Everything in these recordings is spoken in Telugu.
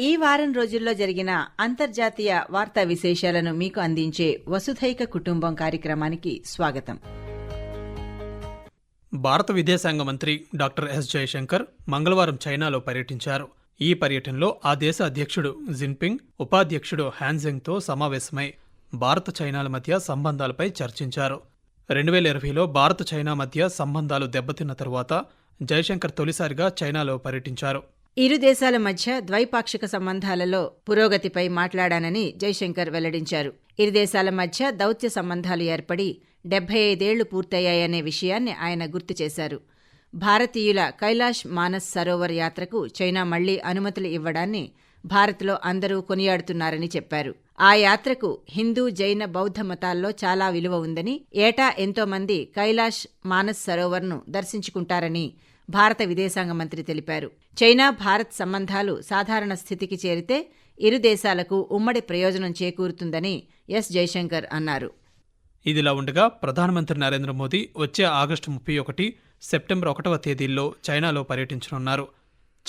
ఈ వారం రోజుల్లో జరిగిన అంతర్జాతీయ వార్తా విశేషాలను మీకు అందించే వసుధైక కుటుంబం కార్యక్రమానికి స్వాగతం. భారత విదేశాంగ మంత్రి డాక్టర్ ఎస్ జయశంకర్ మంగళవారం చైనాలో పర్యటించారు. ఈ పర్యటనలో ఆ దేశ అధ్యక్షుడు జిన్పింగ్ ఉపాధ్యక్షుడు హ్యాన్జెంగ్తో సమావేశమై భారత చైనాల మధ్య సంబంధాలపై చర్చించారు. రెండు వేల ఇరవైలో భారత చైనా మధ్య సంబంధాలు దెబ్బతిన్న తరువాత జయశంకర్ తొలిసారిగా చైనాలో పర్యటించారు. ఇరు దేశాల మధ్య ద్వైపాక్షిక సంబంధాలలో పురోగతిపై మాట్లాడానని జైశంకర్ వెల్లడించారు. ఇరు దేశాల మధ్య దౌత్య సంబంధాలు ఏర్పడి డెబ్బై ఐదేళ్ళు పూర్తయ్యాయనే విషయాన్ని ఆయన గుర్తు చేశారు. భారతీయుల కైలాష్ మానస్ సరోవర్ యాత్రకు చైనా మళ్ళీ అనుమతులు ఇవ్వడాన్ని భారత్లో అందరూ కొనియాడుతున్నారని చెప్పారు. ఆ యాత్రకు హిందూ జైన బౌద్ధ మతాల్లో చాలా విలువ ఉందని ఏటా ఎంతో మంది కైలాష్ మానస్ సరోవర్ను దర్శించుకుంటారని భారత విదేశాంగ మంత్రి తెలిపారు. చైనా భారత్ సంబంధాలు సాధారణ స్థితికి చేరితే ఇరు దేశాలకు ఉమ్మడి ప్రయోజనం చేకూరుతుందని ఎస్. జైశంకర్ అన్నారు. ఇదిలా ఉండగా ప్రధానమంత్రి నరేంద్ర మోదీ వచ్చే ఆగస్టు ముప్పై ఒకటి సెప్టెంబర్ ఒకటవ తేదీల్లో చైనాలో పర్యటించనున్నారు.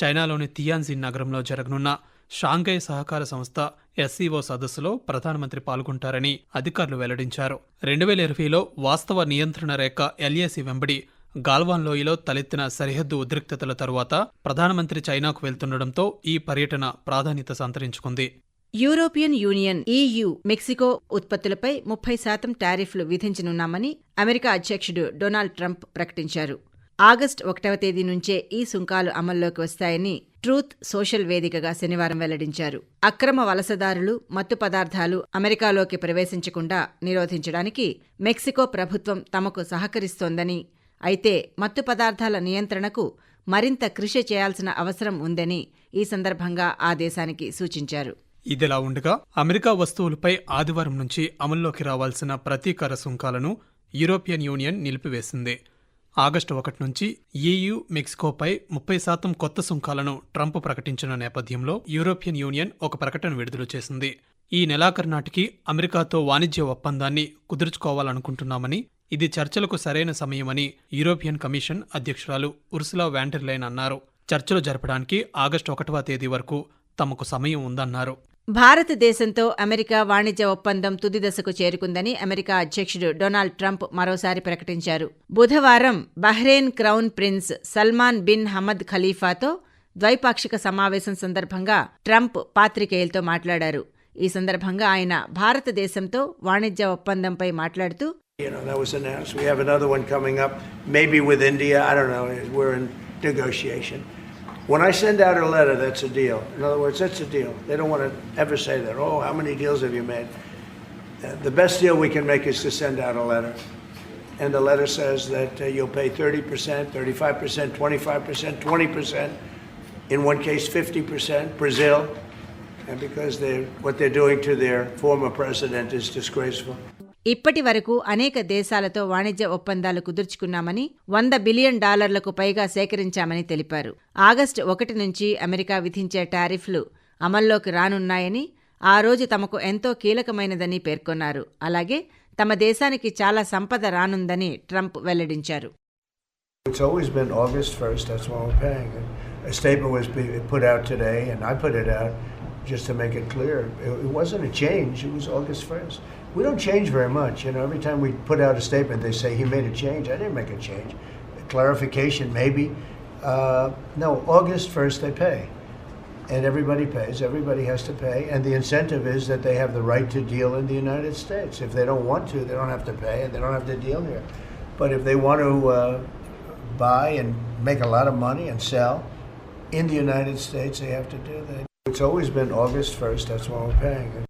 చైనాలోని తియాన్జిన్ నగరంలో జరగనున్న షాంఘై సహకార సంస్థ ఎస్సీఓ సదస్సులో ప్రధానమంత్రి పాల్గొంటారని అధికారులు వెల్లడించారు. రెండు వేల ఇరవైలో వాస్తవ నియంత్రణ రేఖ ఎల్ఏసి వెంబడి గాల్వాన్ లోయలో తలెత్తిన సరిహద్దు ఉద్రిక్తతల తరువాత ప్రధానమంత్రి చైనాకు వెళ్తుండటంతో ఈ పర్యటన ప్రాధాన్యత సంతరించుకుంది. యూరోపియన్ యూనియన్ ఈయూ మెక్సికో ఉత్పత్తులపై ముప్పై శాతం టారిఫ్లు విధించనున్నామని అమెరికా అధ్యక్షుడు డొనాల్డ్ ట్రంప్ ప్రకటించారు. ఆగస్టు ఒకటవ తేదీ నుంచే ఈ సుంకాలు అమల్లోకి వస్తాయని ట్రూత్ సోషల్ వేదికగా శనివారం వెల్లడించారు. అక్రమ వలసదారులు మత్తు పదార్థాలు అమెరికాలోకి ప్రవేశించకుండా నిరోధించడానికి మెక్సికో ప్రభుత్వం తమకు సహకరిస్తోందని అయితే మత్తు పదార్థాల నియంత్రణకు మరింత కృషి చేయాల్సిన అవసరం ఉందని ఈ సందర్భంగా ఆ దేశానికి సూచించారు. ఇదిలా ఉండగా అమెరికా వస్తువులపై ఆదివారం నుంచి అమల్లోకి రావాల్సిన ప్రతీకార సుంకాలను యూరోపియన్ యూనియన్ నిలిపివేసింది. ఆగస్టు ఒకటి నుంచి ఈయూ మెక్సికోపై ముప్పై శాతం కొత్త సుంకాలను ట్రంప్ ప్రకటించిన నేపథ్యంలో యూరోపియన్ యూనియన్ ఒక ప్రకటన విడుదల చేసింది. ఈ నెలాఖరు నాటికి అమెరికాతో వాణిజ్య ఒప్పందాన్ని కుదుర్చుకోవాలనుకుంటున్నామని ఇది చర్చలకు సరైన సమయమని యూరోపియన్ కమిషన్ అధ్యక్షురాలు ఉర్సులా వ్యాంటర్లైన్ అన్నారు. చర్చలు జరపడానికి ఆగస్టు ఒకటవ తేదీ వరకు తమకు సమయం ఉందన్నారు. భారతదేశంతో అమెరికా వాణిజ్య ఒప్పందం తుది దశకు చేరుకుందని అమెరికా అధ్యక్షుడు డొనాల్డ్ ట్రంప్ మరోసారి ప్రకటించారు. బుధవారం Bahrain crown prince Salman bin Hamad ఖలీఫాతో ద్వైపాక్షిక సమావేశం సందర్భంగా ట్రంప్ పాత్రికేయులతో మాట్లాడారు. ఈ సందర్భంగా ఆయన భారతదేశంతో వాణిజ్య ఒప్పందంపై మాట్లాడుతూ You know, that was announced. We have another one coming up, maybe with India. I don't know. We're in negotiation. When I send out a letter, that's a deal. In other words, that's a deal. They don't want to ever say that. Oh, how many deals have you made? Uh, the best deal we can make is to send out a letter. And the letter says that uh, you'll pay 30%, 35%, 25%, 20%, in one case 50%, Brazil. And because they're, what they're doing to their former president is disgraceful. ఇప్పటి వరకు అనేక దేశాలతో వాణిజ్య ఒప్పందాలు కుదుర్చుకున్నామని వంద బిలియన్ డాలర్లకు పైగా సేకరించామని తెలిపారు ఆగస్టు ఒకటి నుంచి అమెరికా విధించే టారిఫ్లు అమల్లోకి రానున్నాయని ఆ రోజు తమకు ఎంతో కీలకమైనదని పేర్కొన్నారు అలాగే తమ దేశానికి చాలా సంపద రానుందని ట్రంప్ వెల్లడించారు It's always been August 1st, that's we're paying. And A statement was put out today, and I put it out just to make it clear. It wasn't a change, it was August 1st. We don't change very much, you know, every time we put out a statement, they say, he made a change. I didn't make a change. Clarification, maybe. Uh, No, August 1st, they pay. And everybody pays, everybody has to pay, and the incentive is that they have the right to deal in the United States. If they don't want to, they don't have to pay, and they don't have to deal here. But if they want to uh, buy and make a lot of money and sell in the United States, they have to do that. It's always been August 1st, that's when we're paying.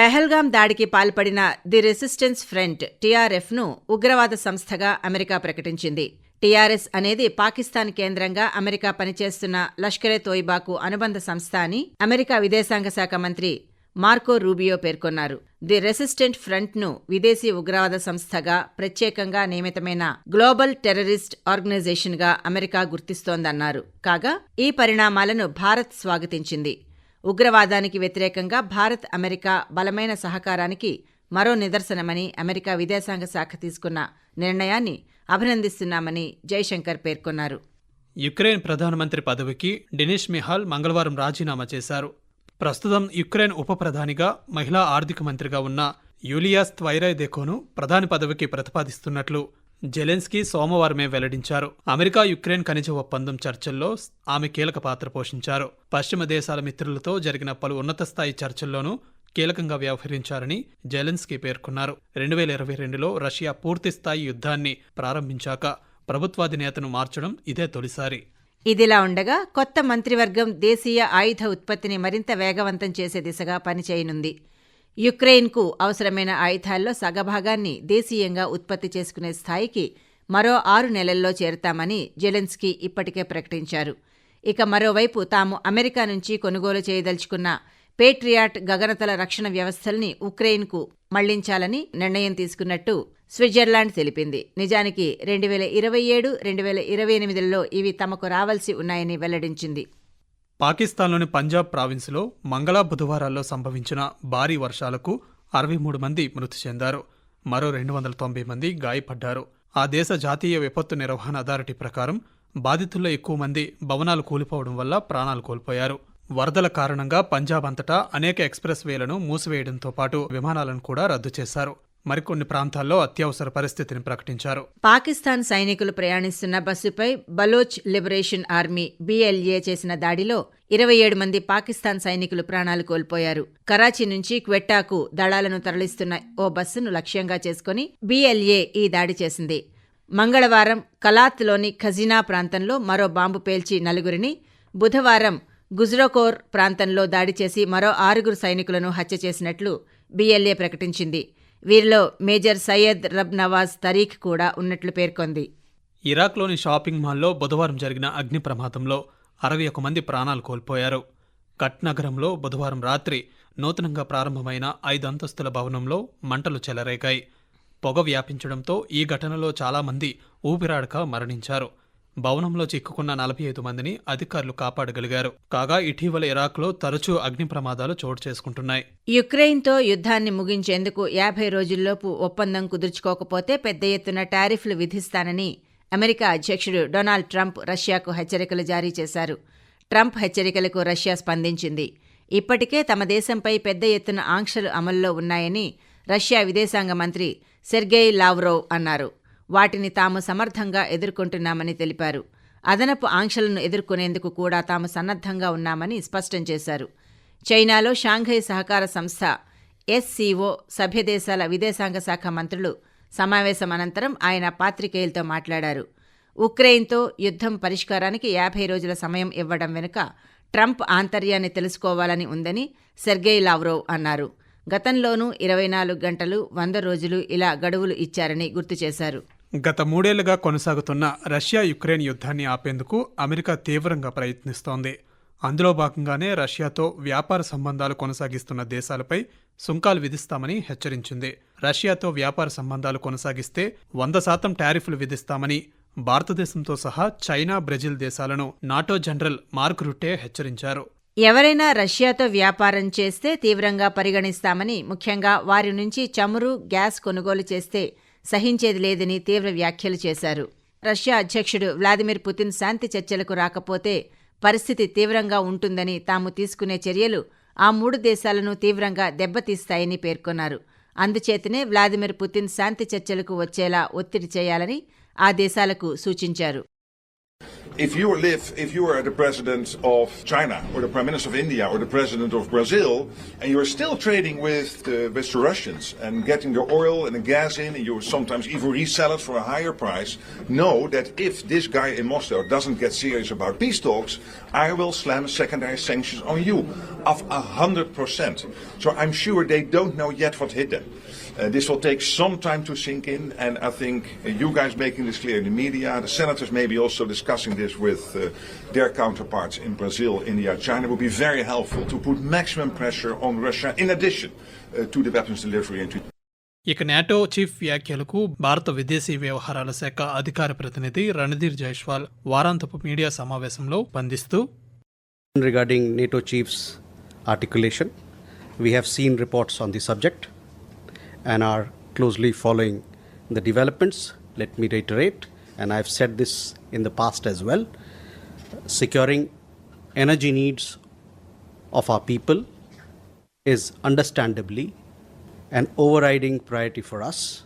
Pahalgam దాడికి పాల్పడిన ది రెసిస్టెన్స్ ఫ్రంట్ టీఆర్ఎఫ్ను ఉగ్రవాద సంస్థగా అమెరికా ప్రకటించింది. టీఆర్ఎస్ అనేది పాకిస్తాన్ కేంద్రంగా అమెరికా పనిచేస్తున్న లష్కరే తోయిబాకు అనుబంధ సంస్థ అని అమెరికా విదేశాంగ శాఖ మంత్రి మార్కో రూబియో పేర్కొన్నారు. ది రెసిస్టెంట్ ఫ్రంట్ను విదేశీ ఉగ్రవాద సంస్థగా ప్రత్యేకంగా నియమితమైన గ్లోబల్ టెర్రరిస్ట్ ఆర్గనైజేషన్గా అమెరికా గుర్తిస్తోందన్నారు. కాగా ఈ పరిణామాలను భారత్ స్వాగతించింది. ఉగ్రవాదానికి వ్యతిరేకంగా భారత్ అమెరికా బలమైన సహకారానికి మరో నిదర్శనమని అమెరికా విదేశాంగ శాఖ తీసుకున్న నిర్ణయాన్ని అభినందిస్తున్నామని జైశంకర్ పేర్కొన్నారు. యుక్రెయిన్ ప్రధానమంత్రి పదవికి డెనిష్ మిహాల్ మంగళవారం రాజీనామా చేశారు. ప్రస్తుతం యుక్రెయిన్ ఉప ప్రధానిగా మహిళా ఆర్థిక మంత్రిగా ఉన్న యూలియా స్త్వైరైదెకోను ప్రధాని పదవికి ప్రతిపాదిస్తున్నట్లు జెలెన్స్కీ సోమవారమే వెల్లడించారు. అమెరికా యుక్రెయిన్ ఖనిజ ఒప్పందం చర్చల్లో ఆమె కీలక పాత్ర పోషించారు. పశ్చిమ దేశాల మిత్రులతో జరిగిన పలు ఉన్నత స్థాయి చర్చల్లోనూ కీలకంగా వ్యవహరించారని జెలెన్స్కీ పేర్కొన్నారు. రెండు వేల ఇరవై రెండులో రష్యా పూర్తిస్థాయి యుద్ధాన్ని ప్రారంభించాక ప్రభుత్వాధినేతను మార్చడం ఇదే తొలిసారి. ఇదిలా ఉండగా కొత్త మంత్రివర్గం దేశీయ ఆయుధ ఉత్పత్తిని మరింత వేగవంతం చేసే దిశగా పనిచేయనుంది. యుక్రెయిన్కు అవసరమైన ఆయుధాల్లో సగభాగాన్ని దేశీయంగా ఉత్పత్తి చేసుకునే స్థాయికి మరో ఆరు నెలల్లో చేరుతామని జెలెన్స్కీ ఇప్పటికే ప్రకటించారు. ఇక మరోవైపు తాము అమెరికా నుంచి కొనుగోలు చేయదలుచుకున్న పేట్రియాట్ గగనతల రక్షణ వ్యవస్థల్ని ఉక్రెయిన్కు మళ్ళించాలని నిర్ణయం తీసుకున్నట్టు స్విట్జర్లాండ్ తెలిపింది. నిజానికి రెండు వేల ఇరవై ఏడు రెండు వేల ఇరవై ఎనిమిదిలో ఇవి తమకు రావాల్సి ఉన్నాయని వెల్లడించింది. పాకిస్తాన్లోని పంజాబ్ ప్రావిన్స్లో మంగళ బుధవారాల్లో సంభవించిన భారీ వర్షాలకు అరవై మూడు మంది మృతి చెందారు. మరో రెండు వందల తొంభై మంది గాయపడ్డారు. ఆ దేశ జాతీయ విపత్తు నిర్వహణ అథారిటీ ప్రకారం బాధితుల్లో ఎక్కువ మంది భవనాలు కూలిపోవడం వల్ల ప్రాణాలు కోల్పోయారు. వరదల కారణంగా పంజాబ్ అంతటా అనేక ఎక్స్ప్రెస్ వేలను మూసివేయడంతో పాటు విమానాలను కూడా రద్దు చేశారు. మరికొన్ని ప్రాంతాల్లో అత్యవసర పరిస్థితిని ప్రకటించారు. పాకిస్తాన్ సైనికులు ప్రయాణిస్తున్న బస్సుపై బలోచ్ లిబరేషన్ ఆర్మీ బీఎల్ఏ చేసిన దాడిలో ఇరవై ఏడు మంది పాకిస్తాన్ సైనికులు ప్రాణాలు కోల్పోయారు. కరాచీ నుంచి క్వెట్టాకు దళాలను తరలిస్తున్న ఓ బస్సును లక్ష్యంగా చేసుకుని బీఎల్ఏ ఈ దాడి చేసింది. మంగళవారం కలాత్లోని ఖజీనా ప్రాంతంలో మరో బాంబు పేల్చి నలుగురిని బుధవారం గుజ్రోకోర్ ప్రాంతంలో దాడి చేసి మరో ఆరుగురు సైనికులను హత్య చేసినట్లు బీఎల్ఏ ప్రకటించింది. వీరిలో మేజర్ సయ్యద్ రబ్ నవాజ్ తరీఖ్ కూడా ఉన్నట్లు పేర్కొంది. ఇరాక్లోని షాపింగ్ మాల్లో బుధవారం జరిగిన అగ్ని ప్రమాదంలో అరవై ఒక మంది ప్రాణాలు కోల్పోయారు. కట్ నగరంలో బుధవారం రాత్రి నూతనంగా ప్రారంభమైన ఐదు అంతస్తుల భవనంలో మంటలు చెలరేగాయి. పొగ వ్యాపించడంతో ఈ ఘటనలో చాలామంది ఊపిరాడక మరణించారు. భవనంలో చిక్కుకున్న నలభై ఐదు మందిని అధికారులు కాపాడగలిగారు. కాగా ఇటీవల ఇరాక్లో తరచూ అగ్ని ప్రమాదాలు చోటు చేసుకుంటున్నాయి. యుక్రెయిన్తో యుద్ధాన్ని ముగించేందుకు యాభై రోజుల్లోపు ఒప్పందం కుదుర్చుకోకపోతే పెద్ద ఎత్తున టారిఫ్లు విధిస్తానని అమెరికా అధ్యక్షుడు డొనాల్డ్ ట్రంప్ రష్యాకు హెచ్చరికలు జారీ చేశారు. ట్రంప్ హెచ్చరికలకు రష్యా స్పందించింది. ఇప్పటికే తమ దేశంపై పెద్ద ఎత్తున ఆంక్షలు అమల్లో ఉన్నాయని రష్యా విదేశాంగ మంత్రి సెర్గెయ్ లావ్రోవ్ అన్నారు. వాటిని తాము సమర్థంగా ఎదుర్కొంటున్నామని తెలిపారు. అదనపు ఆంక్షలను ఎదుర్కొనేందుకు కూడా తాము సన్నద్ధంగా ఉన్నామని స్పష్టం చేశారు. చైనాలో షాంఘై సహకార సంస్థ ఎస్సీఓ సభ్యదేశాల విదేశాంగ శాఖ మంత్రులు సమావేశం అనంతరం ఆయన పాత్రికేయులతో మాట్లాడారు. ఉక్రెయిన్తో యుద్ధం పరిష్కారానికి యాభై రోజుల సమయం ఇవ్వడం వెనుక ట్రంప్ ఆంతర్యాన్ని తెలుసుకోవాలని ఉందని సెర్గెయ్ లావ్రోవ్ అన్నారు. గతంలోనూ ఇరవై నాలుగు గంటలు వంద రోజులు ఇలా గడువులు ఇచ్చారని గుర్తు చేశారు. గత మూడేళ్ళుగా కొనసాగుతున్న రష్యా యుక్రెయిన్ యుద్ధాన్ని ఆపేందుకు అమెరికా తీవ్రంగా ప్రయత్నిస్తోంది. అందులో భాగంగానే రష్యాతో వ్యాపార సంబంధాలు కొనసాగిస్తున్న దేశాలపై సుంకాలు విధిస్తామని హెచ్చరించింది. రష్యాతో వ్యాపార సంబంధాలు కొనసాగిస్తే వంద శాతం టారిఫ్లు విధిస్తామని భారతదేశంతో సహా చైనా బ్రెజిల్ దేశాలను నాటో జనరల్ మార్క్ రుట్టే హెచ్చరించారు. ఎవరైనా రష్యాతో వ్యాపారం చేస్తే తీవ్రంగా పరిగణిస్తామని ముఖ్యంగా వారి నుంచి చమురు గ్యాస్ కొనుగోలు చేస్తే సహించేది లేదని తీవ్ర వ్యాఖ్యలు చేశారు. రష్యా అధ్యక్షుడు వ్లాదిమిర్ పుతిన్ శాంతి చర్చలకు రాకపోతే పరిస్థితి తీవ్రంగా ఉంటుందని తాము తీసుకునే చర్యలు ఆ మూడు దేశాలను తీవ్రంగా దెబ్బతీస్తాయని పేర్కొన్నారు. అందుచేతనే వ్లాదిమిర్ పుతిన్ శాంతి చర్చలకు వచ్చేలా ఒత్తిడి చేయాలని ఆ దేశాలకు సూచించారు. If you live, if you are the president of China or the prime minister of India or the president of Brazil, and you are still trading with the, with the Russians and getting the oil and the gas in, and you sometimes even resell it for a higher price, know that if this guy in Moscow doesn't get serious about peace talks, I will slam secondary sanctions on you of hundred percent. So I'm sure they don't know yet what hit them. Uh, this will take some time to sink in, and I think uh, you guys making this clear in the media, the senators maybe also discussing this with uh, their counterparts in Brazil, India, China, would be very helpful to put maximum pressure on Russia in addition uh, to the weapons delivery and to ఇక నాటో చీఫ్ వ్యాఖ్యలకు భారత విదేశీ వ్యవహారాల శాఖ అధికార ప్రతినిధి రణధీర్ జైస్వాల్ వారాంతపు మీడియా సమావేశంలో స్పందిస్తూ regarding NATO chief's articulation. We have seen reports on the subject and are closely following the developments. Let me reiterate, and I've said this in the past as well, securing energy needs of our people is understandably an overriding priority for us.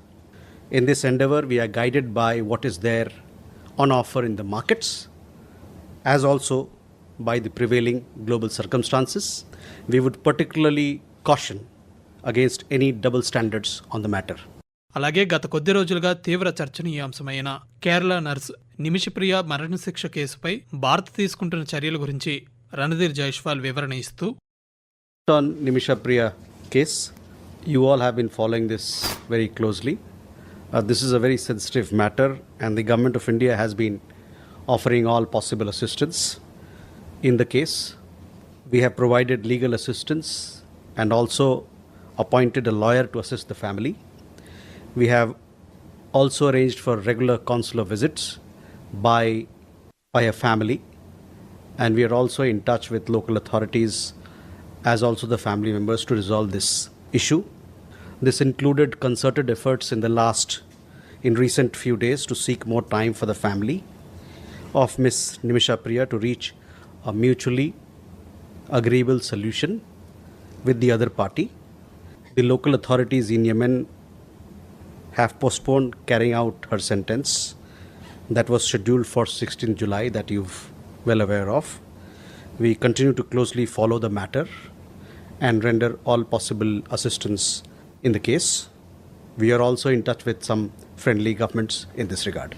In this endeavor, we are guided by what is there on offer in the markets, as also by the prevailing global circumstances. We would particularly caution against any double standards on the matter. అలాగే గత కొద్ది రోజులుగా తీవ్ర చర్చనీయాంశమైన కేరళ నర్స్ నిమిషప్రియ మరణశిక్ష కేసుపై భారత్ తీసుకుంటున్న చర్యల గురించి రణధీర్ జైష్వాల్ వివరణ ఇస్తూ Nimishapriya case you all have been following this very closely this is a very sensitive matter and the government of India has been offering all possible assistance in the case we have provided legal assistance and also appointed a lawyer to assist the family We have also arranged for regular consular visits by, by a family and we are also in touch with local authorities as also the family members to resolve this issue. This included concerted efforts in the last, in recent few days, to seek more time for the family of Miss Nimisha Priya to reach a mutually agreeable solution with the other party. The local authorities in Yemen have postponed carrying out her sentence that was scheduled for 16 July that you've well aware of. We continue to closely follow the matter and render all possible assistance in the case. We are also in touch with some friendly governments in this regard.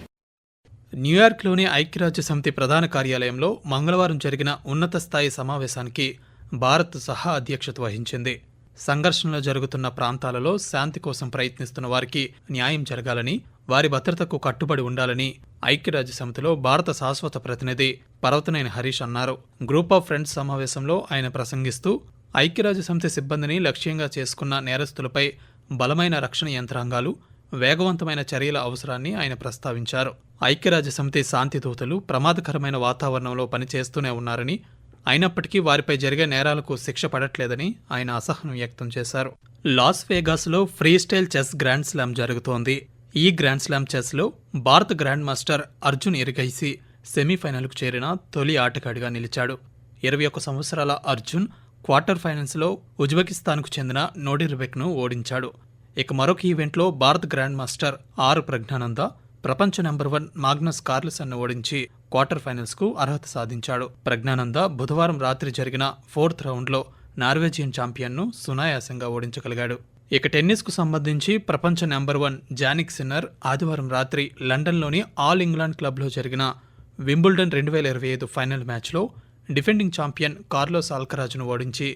న్యూయార్క్లోని ఐక్యరాజ్య సమితి ప్రధాన కార్యాలయంలో మంగళవారం జరిగిన ఉన్నత స్థాయి సమావేశానికి భారత్ సహా అధ్యక్షత వహించింది సంఘర్షణలు జరుగుతున్న ప్రాంతాలలో శాంతి కోసం ప్రయత్నిస్తున్న వారికి న్యాయం జరగాలని వారి భద్రతకు కట్టుబడి ఉండాలని ఐక్యరాజ్య సమితిలో భారత శాశ్వత ప్రతినిధి పర్వతనేని హరీష్ అన్నారు. గ్రూప్ ఆఫ్ ఫ్రెండ్స్ సమావేశంలో ఆయన ప్రసంగిస్తూ ఐక్యరాజ్య సమితి సిబ్బందిని లక్ష్యంగా చేసుకున్న నేరస్తులపై బలమైన రక్షణ యంత్రాంగాలు వేగవంతమైన చర్యల అవసరాన్ని ఆయన ప్రస్తావించారు. ఐక్యరాజ్య సమితి శాంతి దూతలు ప్రమాదకరమైన వాతావరణంలో పనిచేస్తూనే ఉన్నారని అయినప్పటికీ వారిపై జరిగే నేరాలకు శిక్ష పడట్లేదని ఆయన అసహనం వ్యక్తం చేశారు. Las వేగాస్లో free style chess grand slam జరుగుతోంది. ఈ గ్రాండ్ స్లామ్ చెస్లో భారత గ్రాండ్ మాస్టర్ అర్జున్ ఇరుగైసి సెమీఫైనల్కు చేరిన తొలి ఆటగాడిగా నిలిచాడు. ఇరవై ఒక్క సంవత్సరాల అర్జున్ క్వార్టర్ ఫైనల్స్లో ఉజ్బెకిస్తాన్కు చెందిన నోడిర్బెక్ను ఓడించాడు. ఇక మరొక ఈవెంట్లో Bharat grand master R Praggnanandhaa ప్రపంచ నెంబర్ వన్ మాగ్నస్ కార్లసన్ను ఓడించి క్వార్టర్ ఫైనల్స్కు అర్హత సాధించాడు. ప్రజ్ఞానంద బుధవారం రాత్రి జరిగిన ఫోర్త్ రౌండ్లో నార్వేజియన్ ఛాంపియన్ను సునాయాసంగా ఓడించగలిగాడు. ఇక టెన్నిస్కు సంబంధించి ప్రపంచ నెంబర్ వన్ జానిక్ సిన్నర్ ఆదివారం రాత్రి లండన్లోని ఆల్ ఇంగ్లాండ్ క్లబ్లో జరిగిన వింబుల్డన్ రెండు వేల ఇరవై ఐదు ఫైనల్ మ్యాచ్లో డిఫెండింగ్ ఛాంపియన్ కార్లోస్ ఆల్కరాజ్ను ఓడించి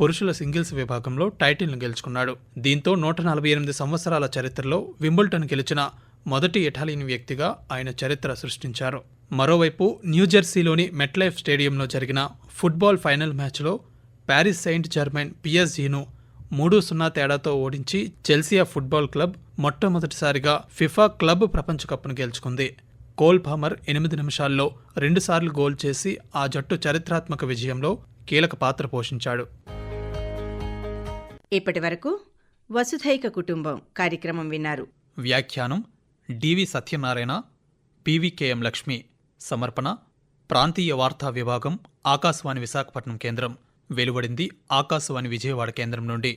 పురుషుల సింగిల్స్ విభాగంలో టైటిల్ను గెలుచుకున్నాడు. దీంతో నూట నలభై ఎనిమిది సంవత్సరాల చరిత్రలో వింబుల్టన్ గెలిచిన మొదటి ఇటాలియన్ వ్యక్తిగా ఆయన చరిత్ర సృష్టించారు. మరోవైపు న్యూజెర్సీలోని మెట్లైఫ్ స్టేడియంలో జరిగిన ఫుట్బాల్ ఫైనల్ మ్యాచ్లో ప్యారిస్ సెయింట్ జర్మైన్ పిఎస్జీను మూడు సున్నా తేడాతో ఓడించి చెల్సియా ఫుట్బాల్ క్లబ్ మొట్టమొదటిసారిగా ఫిఫా క్లబ్ ప్రపంచ కప్ను గెలుచుకుంది. కోల్ పామర్ ఎనిమిది నిమిషాల్లో రెండుసార్లు గోల్ చేసి ఆ జట్టు చారిత్రాత్మక విజయంలో కీలక పాత్ర పోషించాడు. ఇప్పటి వరకు వసుధైక కుటుంబం కార్యక్రమం విన్నారు. వ్యాఖ్యానం డివి సత్యనారాయణ పివికేఎం లక్ష్మి. సమర్పణ ప్రాంతీయ వార్తా విభాగం ఆకాశవాణి విశాఖపట్నం కేంద్రం. వెలువడింది ఆకాశవాణి విజయవాడ కేంద్రం నుండి.